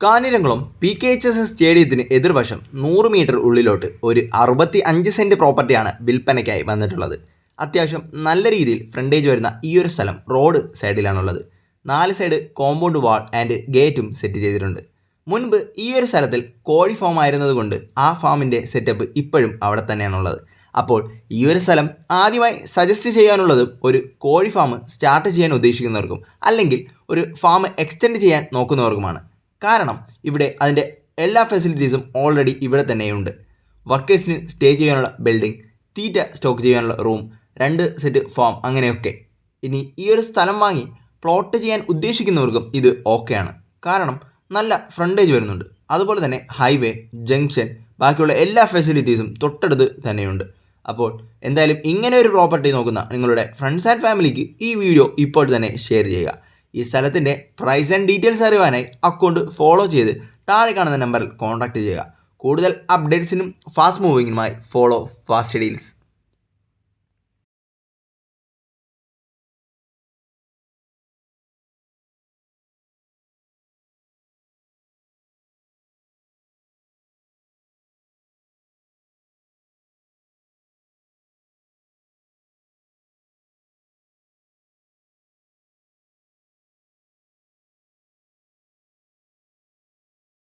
Kanjiramkulam P K H S S സ്റ്റേഡിയത്തിന് എതിർവശം നൂറ് metre ഉള്ളിലോട്ട് ഒരു അറുപത്തി അഞ്ച് സെന്റ് പ്രോപ്പർട്ടിയാണ് വിൽപ്പനയ്ക്കായി വന്നിട്ടുള്ളത്. അത്യാവശ്യം നല്ല രീതിയിൽ ഫ്രണ്ടേജ് വരുന്ന ഈ ഒരു സ്ഥലം റോഡ് സൈഡിലാണുള്ളത്. നാല് സൈഡ് കോമ്പൗണ്ട് വാൾ ആൻഡ് ഗേറ്റും സെറ്റ് ചെയ്തിട്ടുണ്ട്. മുൻപ് ഈ ഒരു സ്ഥലത്തിൽ കോഴി ഫാം ആയിരുന്നതുകൊണ്ട് ആ ഫാമിന്റെ സെറ്റപ്പ് ഇപ്പോഴും അവിടെ തന്നെയാണുള്ളത്. അപ്പോൾ ഈ ഒരു സ്ഥലം ആദ്യമായി സജസ്റ്റ് ചെയ്യാനുള്ളതും ഒരു കോഴി ഫാം സ്റ്റാർട്ട് ചെയ്യാൻ ഉദ്ദേശിക്കുന്നവർക്കും അല്ലെങ്കിൽ ഒരു ഫാം എക്സ്റ്റെൻഡ് ചെയ്യാൻ നോക്കുന്നവർക്കുമാണ്. കാരണം ഇവിടെ അതിന്റെ എല്ലാ ഫെസിലിറ്റീസും ഓൾറെഡി ഇവിടെ തന്നെയുണ്ട്. വർക്കേഴ്സിന് സ്റ്റേ ചെയ്യാനുള്ള ബിൽഡിംഗ് തീറ്റ സ്റ്റോക്ക് ചെയ്യാനുള്ള റൂം രണ്ട് സെറ്റ് ഫാം അങ്ങനെയൊക്കെ. ഇനി ഈ ഒരു സ്ഥലം വാങ്ങി പ്ലോട്ട് ചെയ്യാൻ ഉദ്ദേശിക്കുന്നവർക്കും ഇത് ഓക്കെയാണ് കാരണം നല്ല ഫ്രണ്ടേജ് വരുന്നുണ്ട്. അതുപോലെ തന്നെ ഹൈവേ ജംഗ്ഷൻ ബാക്കിയുള്ള എല്ലാ ഫെസിലിറ്റീസും തൊട്ടടുത്ത് തന്നെയുണ്ട്. അപ്പോൾ എന്തായാലും ഇങ്ങനെ ഒരു പ്രോപ്പർട്ടി നോക്കുന്ന നിങ്ങളുടെ ഫ്രണ്ട്സ് ആൻഡ് ഫാമിലിക്ക് ഈ വീഡിയോ ഇപ്പോൾ തന്നെ ഷെയർ ചെയ്യുക. ഈ സ്ഥലത്തിന്റെ പ്രൈസ് ആൻഡ് ഡീറ്റെയിൽസ് അറിയുവാനായി അക്കൗണ്ട് ഫോളോ ചെയ്ത് താഴെ കാണുന്ന നമ്പറിൽ കോൺടാക്റ്റ് ചെയ്യുക. കൂടുതൽ അപ്ഡേറ്റ്സിനും ഫാസ്റ്റ് മൂവിങ്ങിനുമായി ഫോളോ ഫാസ്റ്റ് ഡീൽസ്